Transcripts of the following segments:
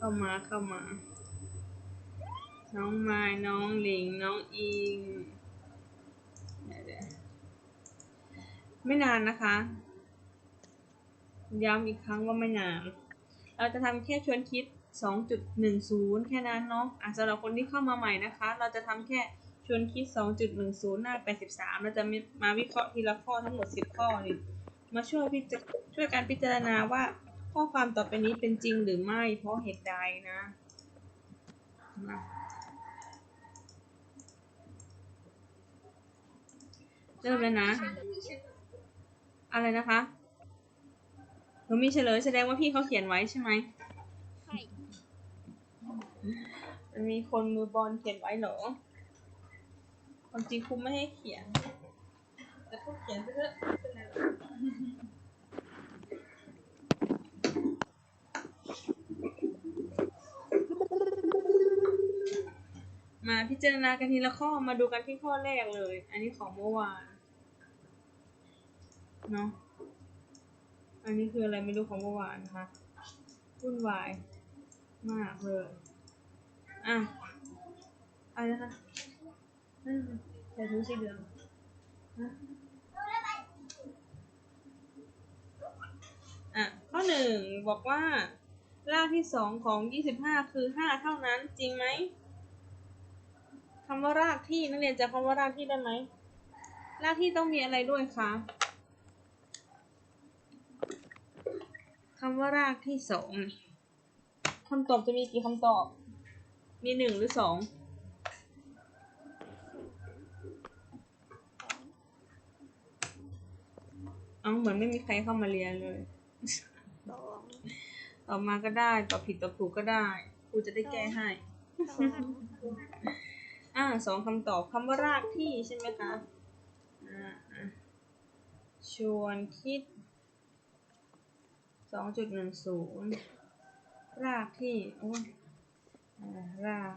เข้ามาเข้ามา น้องไม้น้องหลิง น้องอิง ไม่นานนะคะ ย้ำอีกครั้งว่าไม่นาน เราจะทำแค่ชวนคิด 2.10 แค่นั้นเนาะอะสำหรับคนที่เข้ามาใหม่นะคะ เราจะทำแค่ชวนคิด 2.10 หน้า 83 เราจะมาวิเคราะห์ทีละข้อทั้งหมด 10 ข้อนี่มาช่วยพิจช่วยการพิจารณาว่า ข้อความต่อไปนี้เป็นจริงหรือไม่ เพราะเหตุใดนะเริ่มเลยนะ อะไรนะคะหนูมีเฉลยแสดงว่าพี่เขาเขียนไว้ใช่ไหมใช่มันมีคนมือบอลเขียนไว้เหรอความจริงครูไม่ให้เขียน แต่เขาเขียนไปเถอะเป็นไรหรอก มาพิจารณากันทีละข้อมาดูกันที่ข้อแรกเลย อันนี้ของเมื่อวานเนาะอันนี้คืออะไรไม่รู้ของเมื่อวานนะคะวุ่นวายมากเลยอะอะไรนะคะอืมแต่ถุงสีเหลืองฮะอะข้อหนึ่งบอกว่า รากที่สองของยี่สิบห้าคือห้าเท่านั้นจริงไหม คำว่ารากที่นักเรียนจะคำว่ารากที่ได้ไหมรากที่ต้องมีอะไรด้วยคะคำว่ารากที่สองคำตอบจะมีกี่คำตอบ มีหนึ่งหรือสองเอาเหมือนไม่มีใครเข้ามาเรียนเลยตอบมาก็ได้ ตอบผิดตอบถูกก็ได้ครูจะได้แก้ให้ อ่าสองคำตอบคำว่ารากที่ใช่ไหมคะอ่าชวนคิดสองจุดหนึ่งศูนย์รากที่โอ้ยราก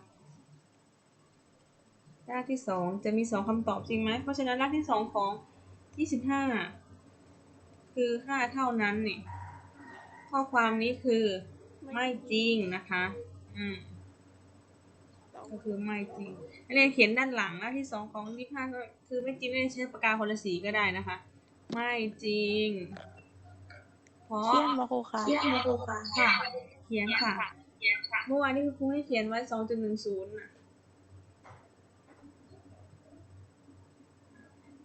รากที่สองจะมีสองคำตอบจริงไหมเพราะฉะนั้นรากที่สองของยี่สิบห้าคือห้าเท่านั้นนี่ข้อความนี้คือไม่จริงนะคะ อืม ก็คือไม่จริงนักเรียนเขียนด้านหลังหน้าที่สองของยี่ห้าก็คือไม่จริงนักเรียนใช้ปากกาคนละสีก็ได้นะคะ ไม่จริง เพราะเขียนมาครูคะเขียนมาครูค่ะค่ะเขียนค่ะ เมื่อวานนี้ครูให้เขียนไว้สองจุดหนึ่งศูนย์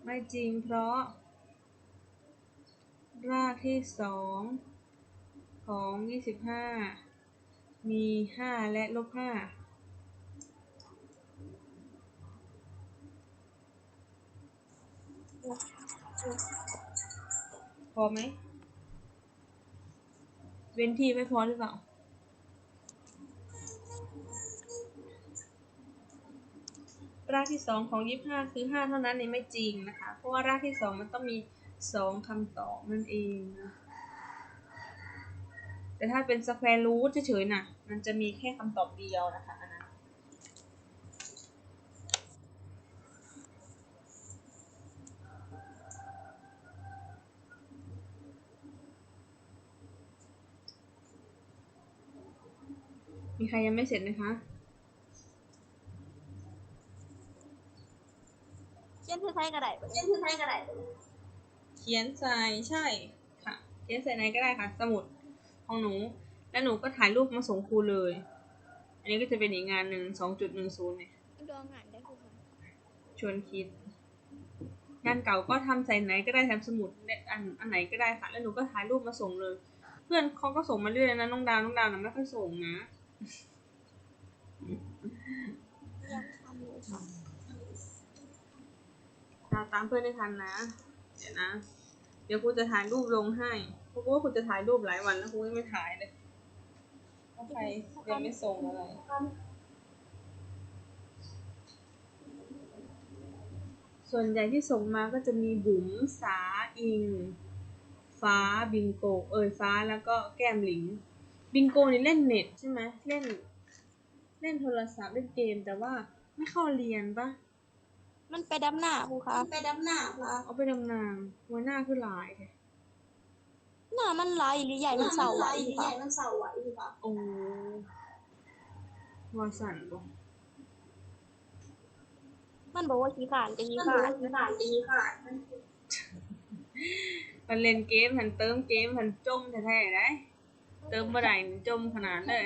ไม่จริงเพราะ รากที่สองของยี่สิบห้ามีห้าและลบห้า พอไหม เว้นที่ไม่พอหรือเปล่า รากที่สองของยี่ห้าคือห้าเท่านั้นนี่ไม่จริงนะคะ เพราะว่ารากที่สองมันต้องมีสองคำตอบนั่นเองนะแต่ถ้าเป็นสแควร์รูทเฉยๆน่ะ มันจะมีแค่คำตอบเดียวนะคะอันนั้น ใครยังไม่เสร็จไหมคะเขียนคือไทยกระไดเช่นคือให้กระไดเขียนใส่ใช่ค่ะ เขียนใส่ไหนก็ได้ค่ะ สมุดของหนู แล้วหนูก็ถ่ายรูปมาส่งครูเลย อันนี้ก็จะเป็นอีกงานหนึ่งสองจุดหนึ่งศูนย์เนี่ยดองงานได้ครูคะชวนคิดงานเก่าก็ทำใส่ไหนก็ได้แถมสมุดเนี่ยอันอันไหนก็ได้ค่ะ แล้วหนูก็ถ่ายรูปมาส่งเลย เพื่อนเขาก็ส่งมาเรื่อยนะน้องดาวน้องดาวน่ะไม่ค่อยส่งนะ ยังทำอยู่ค่ะตาตามเพื่อนได้ทันนะ เดี๋ยวนะ เดี๋ยวครูจะถ่ายรูปลงให้เพราะว่าครูจะถ่ายรูปหลายวันแล้วครูยังไม่ถ่ายเลยถ้าใครยังไม่ส่งอะไร ส่วนใหญ่ที่ส่งมาก็จะมีบุ๋มสาอิง ฟ้าบิงโก เอยฟ้าแล้วก็แก้มหลิง บิงโกนี่เล่นเน็ตใช่ไหมเล่น เล่นโทรศัพท์เล่นเกมแต่ว่าไม่เข้าเรียนปะมันไปดำหน้าครูคะไปดำหน้าค่ะเอาไปดำนางหัวหน้าคือหลายแท้หน้ามันลายหรือใหญ่มันเสาไหไหววใหญ่มันเสาไหวอยู่ค่ะโอ้ว่าสั่นบ่มันบอกว่าขี้ขานจะขี้ขานขี้ขานจะขี้ขานมันเล่นเกมหันเติมเกมหันจมแท้ๆได้ เติมบ่ได้จมขนาดเลย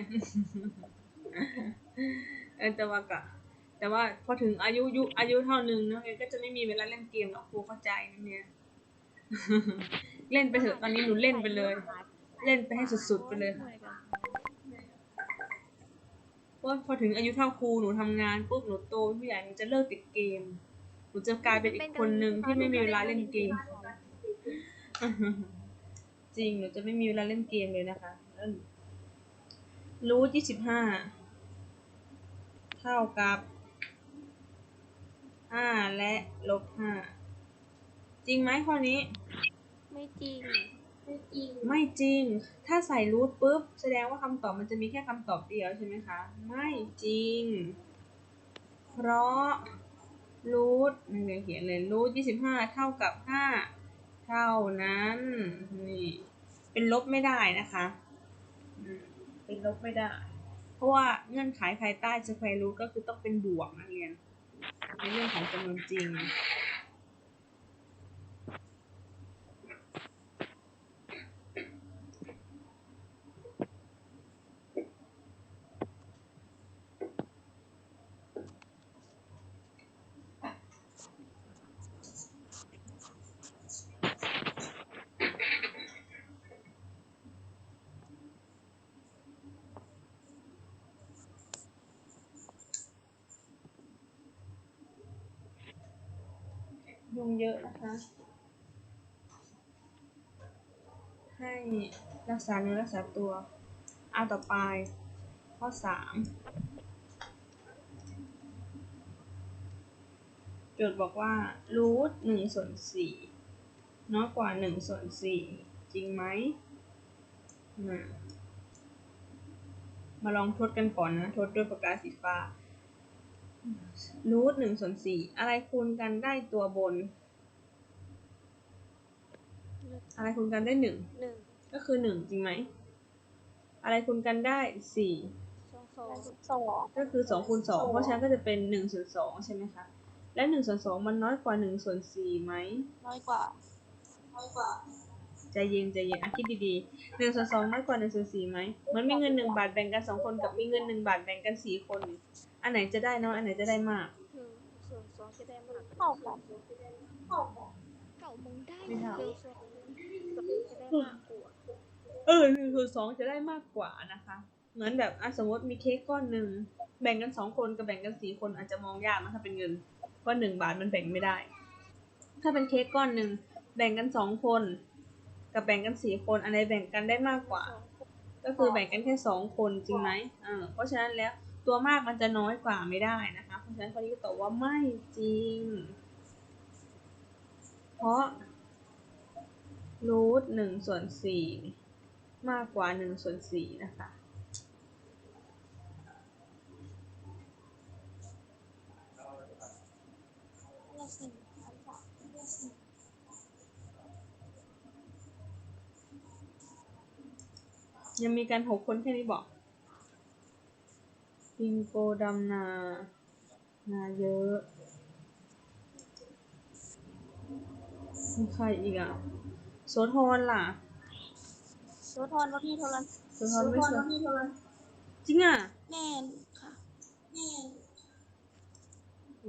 เออแต่ว่าก็แต่ว่าพอถึงอายุยุอายุเท่านึงเนาะก็จะไม่มีเวลาเล่นเกมหรอกครูเข้าใจนะเนี่ยเล่นไปเถอะตอนนี้หนูเล่นไปเลย เล่นไปให้สุดๆไปเลยเพราะว่าพอถึงอายุเท่าครูหนูทำงานปุ๊บหนูโตผู้ใหญ่หนูจะเลิกติดเกมหนูจะกลายเป็นอีกคนหนึ่งที่ไม่มีเวลาเล่นเกม จริงหนูจะไม่มีเวลาเล่นเกมเลยนะคะ รูทยี่สิบห้าเท่ากับห้าและลบห้าจริงไหมข้อนี้ไม่จริง ไม่จริง ถ้าใส่รูทปุ๊บ แสดงว่าคำตอบมันจะมีแค่คำตอบเดียวใช่ไหมคะ ไม่จริง เพราะรูทนี่เลยเขียนเลยรูทยี่สิบห้าเท่ากับห้าเท่านั้น นี่ เป็นลบไม่ได้นะคะอืม เป็นลบไม่ได้ เพราะว่าเงื่อนไขภายใต้สแควร์รูทก็คือต้องเป็นบวกนักเรียนในเรื่องของจำนวนจริง ยุงเยอะนะคะ ให้รักษาเนื้อรักษาตัวเอาต่อไป ข้อสามโจทย์บอกว่ารูทหนึ่งส่วนสี่น้อยกว่าหนึ่งส่วนสี่จริงไหมมามาลองทดกันก่อนนะ ทดด้วยปากกาสีฟ้า รูทหนึ่งส่วนสี่อะไรคูณกันได้ตัวบน อะไรคูณกันได้หนึ่งหนึ่งก็คือหนึ่งจริงไหม อะไรคูณกันได้สี่สองสองสองก็คือสองคูณสองเพราะฉะนั้นก็จะเป็นหนึ่งส่วนสองใช่ไหมคะ และหนึ่งส่วนสองมันน้อยกว่าหนึ่งส่วนสี่ไหมน้อยกว่าน้อยกว่าใจเย็นใจเย็นอะคิดดีๆหนึ่งส่วนสองน้อยกว่าหนึ่งส่วนสี่ไหมเหมันมีเงินหนึ่งบาทแบ่งกันสองคนกับมีเงินหนึ่งบาทแบ่งกันสี่คน อันไหนจะได้น้อยอันไหนจะได้มาก ส่วนสองจะได้มากเก่ากันเก่ามงได้ไม่เท่า ส่วนจะได้มากกว่าเออหนึ่งส่วนสองจะได้มากกว่านะคะ เหมือนแบบอะสมมติมีเค้กก้อนหนึ่งแบ่งกันสองคนกับแบ่งกันสี่คนอาจจะมองยากนะถ้าเป็นเงินเพราะหนึ่งบาทมันแบ่งไม่ได้ ถ้าเป็นเค้กก้อนหนึ่งแบ่งกันสองคน กับแบ่งกันสี่คนอันไหนแบ่งกันได้มากกว่า ก็คือแบ่งกันแค่สองคนจริงไหมเออเพราะฉะนั้นแล้ว ตัวมากมันจะน้อยกว่าไม่ได้นะคะ เพราะฉะนั้นข้อนี้ตอบว่าไม่จริง เพราะรูทหนึ่งส่วนสี่มากกว่าหนึ่งส่วนสี่นะคะยังมีการหกคนแค่นี้บอก บิงโกดำนา นาเยอะมีใครอีกอะโสธรล่ะโสธรว่าพี่โทรศัพท์โสธรไม่ใช่จริงอะแม่นค่ะแม่น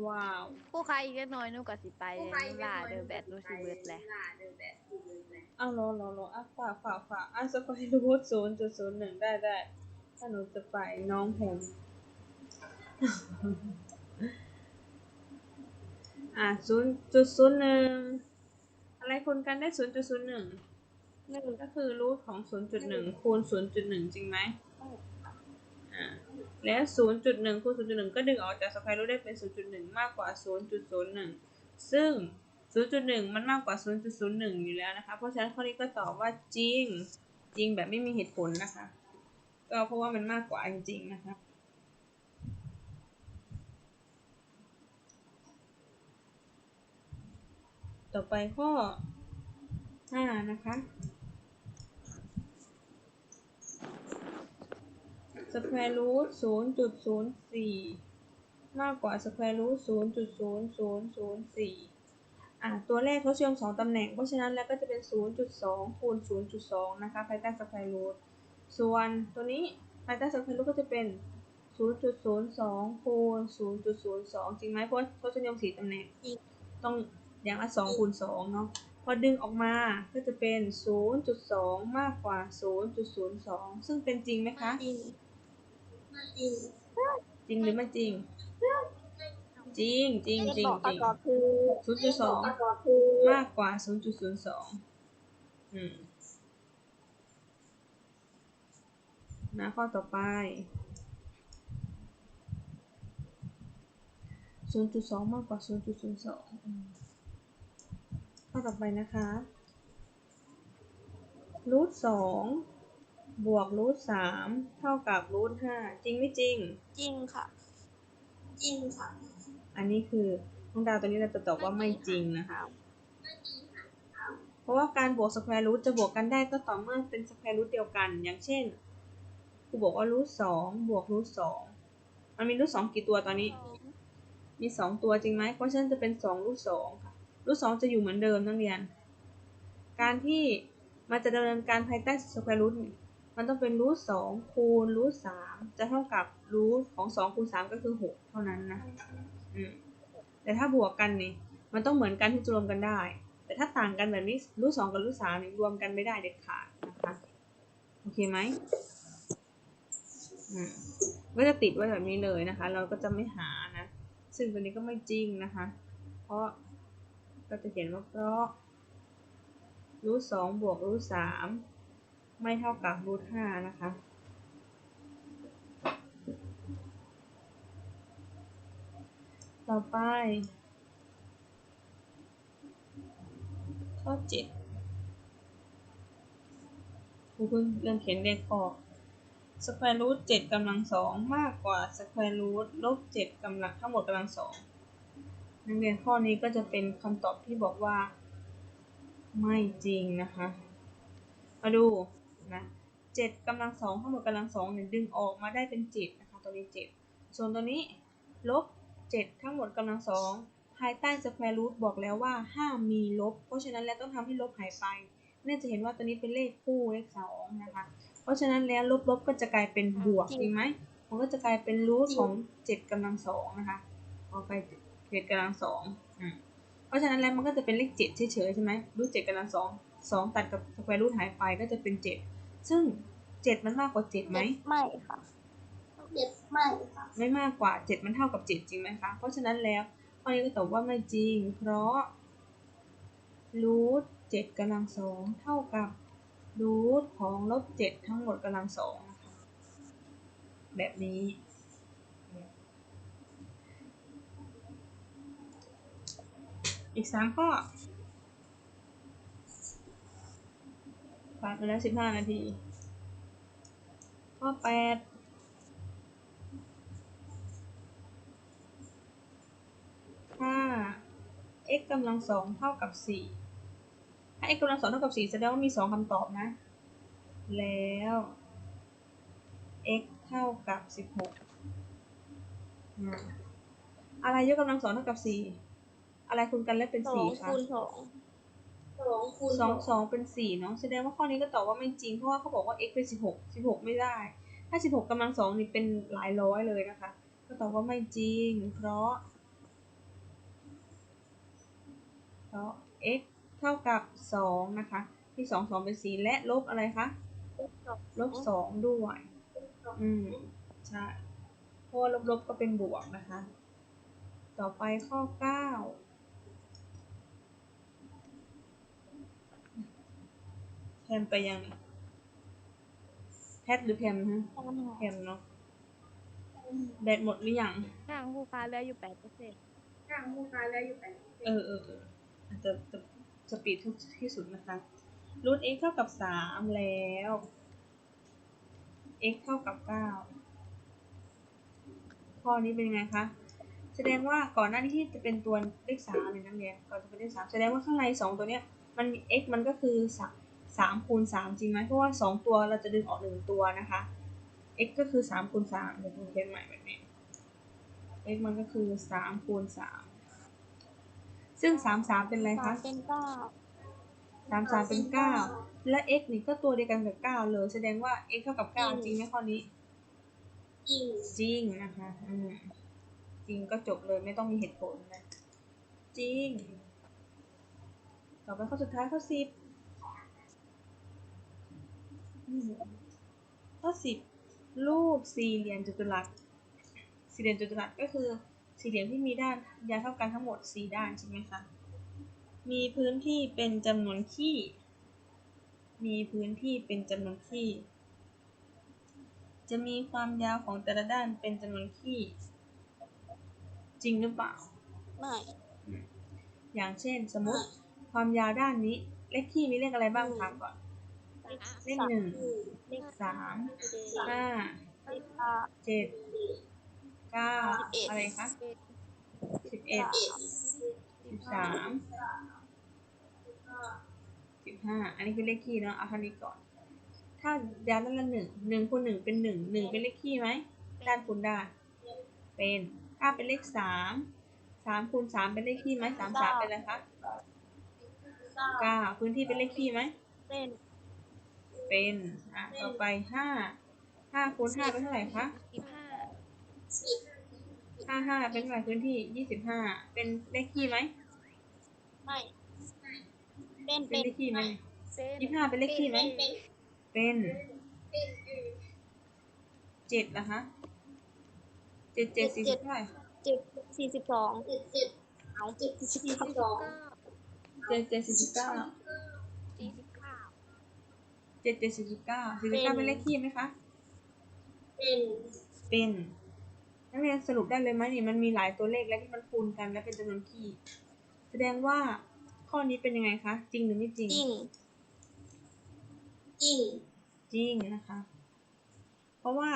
ว้าวผู้ค้าอีกเล็กน้อยหนูก็สิไปเลยหนูลาเดอแบตหนูสิเบิดแหละอ้าวรอรอรออะฝากฝากฝากอะสกอยรูทศูนย์จุดศูนย์หนึ่งได้ได้ถ้าหนูจะไปน้องแฮม อะศูนย์จุดศูนย์หนึ่งอะไรคูณกันได้ศูนย์จุดศูนย์หนึ่งหนึ่งก็คือรูทของศูนย์จุดหนึ่งคูณศูนย์จุดหนึ่งจริงไหมอ่าแล้วศูนย์จุดหนึ่งคูณศูนย์จุดหนึ่งก็ดึงออกจากสแควร์รูทได้เป็นศูนย์จุดหนึ่งมากกว่าศูนย์จุดศูนย์หนึ่งซึ่ง0.1มันมากกว่า0.01อยู่แล้วนะคะ เพราะฉะนั้นข้อนี้ก็ตอบว่าจริงจริงแบบไม่มีเหตุผลนะคะ ก็เพราะว่ามันมากกว่าจริงๆนะคะ ต่อไปข้อ5นะคะสแควร์รูทศูนย์จุดศูนย์สี่มากกว่าสแควร์รูทศูนย์จุดศูนย์ศูนย์ศูนย์สี่อะตัวเลขทศนิยมสองตำแหน่ง เพราะฉะนั้นแล้วก็จะเป็นศูนย์จุดสองคูณศูนย์จุดสองนะคะภายใต้สแควร์รูทส่วนตัวนี้ภายใต้สแควร์รูทก็จะเป็นศูนย์จุดศูนย์สองคูณศูนย์จุดศูนย์สองจริงไหมเพราะทศนิยมสี่ตำแหน่งต้อง อย่างละสองคูณสองเนาะพอดึงออกมาก็จะเป็น 0.2 มากกว่า 0.02 ซึ่งเป็นจริงไหมคะจริงจริงจริงหรือไม่จริง จริงจริงจริงบอกจริงก็คือ0.2ก็คือมากกว่า0.02อืมนะข้อต่อไป0.2มากกว่า0.02อืม ข้อต่อไปนะคะรูทสองบวกรูทสามเท่ากับรูทห้าจริงไม่จริง จริงค่ะ จริงค่ะ อันนี้คือน้องดาวตัวนี้เราจะตอบว่าไม่จริงนะคะเพราะว่าการบวกสแควร์รูทจะบวกกันได้ก็ต่อเมื่อเป็นสแควร์รูทเดียวกัน อย่างเช่นครูบอกว่ารูทสองบวกรูทสองมันมีรูทสองกี่ตัวตอนนี้ มีสองตัวจริงไหมเพราะฉะนั้นจะเป็นสองรูทสองค่ะ รูทสองจะอยู่เหมือนเดิมนักเรียน การที่มันจะดำเนินการภายใต้สแควร์รูทมันต้องเป็นรูทสองคูณรูทสามจะเท่ากับรูทของสองคูณสามก็คือหกเท่านั้นนะอืมแต่ถ้าบวกกันนี่มันต้องเหมือนกันที่จะรวมกันได้ แต่ถ้าต่างกันแบบนี้รูทสองกับรูทสามรวมกันไม่ได้เด็ดขาดนะคะโอเคไหมอืมก็จะติดไว้แบบนี้เลยนะคะ เราก็จะไม่หานะ ซึ่งตัวนี้ก็ไม่จริงนะคะ เพราะ ก็จะเขียนว่าเพราะรูทสองบวกรูทสามไม่เท่ากับรูทห้านะคะต่อไป ข้อเจ็ดครูเพิ่งเริ่มเขียนเลขข้อสแควร์รูทเจ็ดกำลังสองมากกว่าสแควร์รูทลบเจ็ดกำลังทั้งหมดกำลังสอง นักเรียนข้อนี้ก็จะเป็นคำตอบที่บอกว่า ไม่จริงนะคะ มาดูนะเจ็ดกำลังสองทั้งหมดกำลังสองเนี่ยดึงออกมาได้เป็นเจ็ดนะคะตัวนี้เจ็ดส่วนตัวนี้ลบเจ็ดทั้งหมดกำลังสองภายใต้สแควร์รูทบอกแล้วว่าห้ามมีลบ เพราะฉะนั้นแล้วต้องทำให้ลบหายไปเนื่องจะเห็นว่าตัวนี้เป็นเลขคู่เลขสองนะคะ เพราะฉะนั้นแล้วลบลบก็จะกลายเป็นบวกจริงจริงไหมมันก็จะกลายเป็นรูทของเจ็ดกำลังสองนะคะเอาไป เจ็ดกำลังสองอืมเพราะฉะนั้นแล้วมันก็จะเป็นเลขเจ็ดเฉยๆใช่ไหมรูทเจ็ดกำลังสองสองตัดกับสแควร์รูทหายไปก็จะเป็นเจ็ดซึ่งเจ็ดมันมากกว่าเจ็ดไหมไม่ค่ะเจ็ดไม่ค่ะไม่มากกว่าเจ็ดมันเท่ากับเจ็ดจริงไหมคะเพราะฉะนั้นแล้วข้อนี้ก็ตอบว่าไม่จริง เพราะรูทเจ็ดกำลังสองเท่ากับรูทของลบเจ็ดทั้งหมดกำลังสองนะคะแบบนี้ อีกสามข้อผ่านไปแล้วสิบห้านาที ข้อแปดถ้า x กำลังสองเท่ากับสี่ถ้า x กำลังสองเท่ากับสี่แสดงว่ามีสองคำตอบนะ แล้ว x เท่ากับสิบหกอะไรยกกำลังสองเท่ากับสี่ อะไรคูณกันและเป็นสอสี่งคะคูณสองสองคูณสองสองเป็นสี่เนาะแสดงว่าข้อนี้ก็ตอบว่าไม่จริงเพราะว่าเขาบอกว่า x เป็นสิบหกสิบหกไม่ได้ ถ้าสิบหกกำลังสองนี่เป็นหลายร้อยเลยนะคะ ก็ตอบว่าไม่จริง เพราะ เพราะ x เท่ากับสองนะคะ ที่สองสองเป็นสี่และลบอะไรคะ ลบสองด้วย อืมใช่เพราะว่าลบลบก็เป็นบวกนะคะ ต่อไปข้อเก้า พมไปยังนี่แพทหรือแพมฮะแพมเนาะแบตหมดหรือยังทางผู้ค้าเหลืออยู่แปดเปอร์เซ็นต์เออเออเอออาจจะจะสปีดทุกที่สุดนะคะรูท x เท่ากับสามแล้ว x เท่ากับเก้าข้อนี้เป็นยังไงคะ แสดงว่าก่อนหน้านี้ที่จะเป็นตัวเลขสามเลยนักเรียนก่อนจะเป็นเลขสามแสดงว่าข้างในสองตัวเนี้ยมันมี x มันก็คือสาม สามคูณสามจริงไหมเพราะว่าสองตัวเราจะดึงออกหนึ่งตัวนะคะ x ก็คือสามคูณสามเดี๋ยวครูเขียนใหม่แบบนี้ x มันก็คือสามคูณสามซึ่งสามสามเป็นอะไรสาคะมเป็นเก้าสามสามเป็นเก้าและ x นี่ก็ตัวเดียวกันกับเก้าเลย แสดงว่า x เท่ากับเก้าจริงไหมข้อนี้ จริง จริงนะคะอืมจริงก็จบเลยไม่ต้องมีเหตุผลนะ จริง ต่อไปข้อสุดท้ายข้อสิบอืม ข้อสิบรูปสี่เหลี่ยมจัตุรัส สี่เหลี่ยมจัตุรัสก็คือสี่เหลี่ยมที่มีด้านยาวเท่ากันทั้งหมดสี่ด้านใช่ไหมคะ มีพื้นที่เป็นจำนวนขี้ มีพื้นที่เป็นจำนวนขี้ จะมีความยาวของแต่ละด้านเป็นจำนวนขี้ จริงหรือเปล่า ไม่ อย่างเช่นสมมติความยาวด้านนี้ เลขขี้มีเลขอะไรบ้างอืมถามก่อน เลขหนึ่งเลขสามห้าเลขเจ็ดเก้าสิบเอ็ดอะไรคะสิบเอ็ดสิบสามสิบห้าอันนี้คือเลขขี้เนาะเอาเท่านี้ก่อน ถ้ายาวด้านละหนึ่งหนึ่งคูณหนึ่งเป็นหนึ่งหนึ่งเป็นเลขขี้ไหมด้านคูณด้านเป็นถ้าเป็นเลขสามสามคูณสามเป็นเลขขี้ไหมสามสามเป็นอะไรคะเก้าพื้นที่เป็นเลขขี้ไหมเป็น เป็นอะต่อไปห้าห้าคูณห้าเป็นเท่าไหร่คะสิบห้าห้าห้าเป็นเท่าไหร่พื้นที่ยี่สิบห้าเป็นเลขขี้ไหมไม่เป็นเป็เป็นนเลขขี้ไหมเป็นยี่สิบห้าเป็นเลขขี้ไหมเป็นเจ็ดนะคะเจ็ดเจ็ดสี่สิบเท่าไหร่เจ็ดสี่สิบสองเจ็ดเจ็ดเอาเจ็ดสี่สิบสองเก้าเจ็ดเจ็ดสี่สิบเก้าสี่สิบเก้า เจ็ดเจ็ดสี่สิบเก้าสี่สิบเก้าเป็นเลขขี้ไหมคะ เป็นเป็นนักเรียนสรุปได้เลยไหมนี่มันมีหลายตัวเลขและที่มันคูณกัน และเป็นจำนวนขี้แสดงว่าข้อนี้เป็นยังไงคะ จริงหรือไม่จริง จริง จริงจริงนะคะ เพราะว่า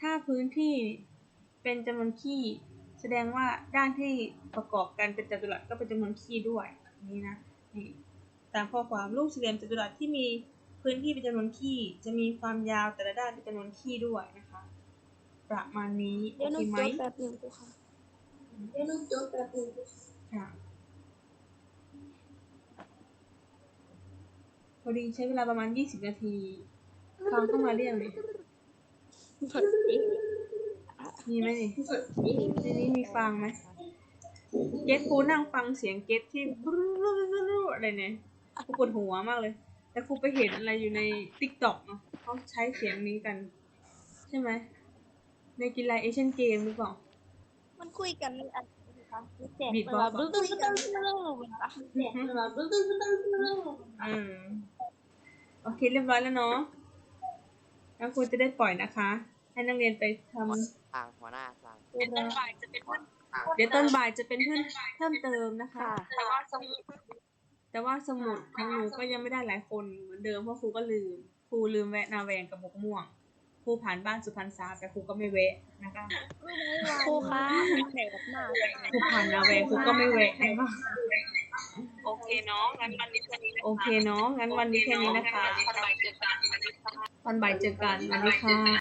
ถ้าพื้นที่เป็นจำนวนขี้แสดงว่าด้านที่ประกอบกันเป็นจัตุรัสก็เป็นจำนวนขี้ด้วยนี่นะนี่ตามข้อความรูปสี่เหลี่ยมจัตุรัสที่มี พื้นที่เป็นจำนวนขี้จะมีความยาวแต่ละด้านเป็นจำนวนขี้ด้วยนะคะ ประมาณนี้โอเดี๋ยวหนูเคไหมจดแบบหนึ่งดูค่ะเดี๋ยวหนูจดแบบหนึ่งดูค่ะ พอดีใช้เวลาประมาณ 20 นาทีฟังเข้ามาเรียงเลยมีไหมนี่ในนี้มีฟังไหมเกตครูนั่งฟังเสียงเกตที่บรูอะไรเนี่ยครูปวดหัวมากเลย แต่ครูไปเห็นอะไรอยู่ในติ๊กต็อกเนาะเขาใช้เสียงนี้กัน ใช่ไหมในกีฬาเอเชียนเกมหรือเปล่ามันคุยกันในอันนี้ค่ะมีแจกบีทเวบ็อกลาซ์บึ้งบึ้งบึ้งบึ้งบึ้งบึ้งค่ะแจกเวลาบึ้งบึ้งบึ้งบึ้งบึ้งอืมโอเคเรียบร้อยแล้วเนาะแล้วครูจะได้ปล่อยนะคะ ให้นักเรียนไปทำสั่งหัวหน้าสั่งเดี๋ยวต้นบ่ายจะเป็นเพื่อนเพิ่มเติมนะคะแต่ว่าสมุด แต่ว่าสมุดของหนูก็ยังไม่ได้หลายคนเหมือนเดิมเพราะครูก็ลืม ครูลืมแวะนาแวงกับบกม่วง ครูผ่านบ้านสุพรรณษาแต่ครูก็ไม่แวะนะคะ ครูคะแจกมากครูผ่านนาแวงครูก็ไม่แวะนะคะโอเคเนาะงั้นวันนี้แค่นี้โอเคเนาะงั้นวันนี้แค่นี้นะคะตอนบ่ายเจอกันสวัสดีค่ะ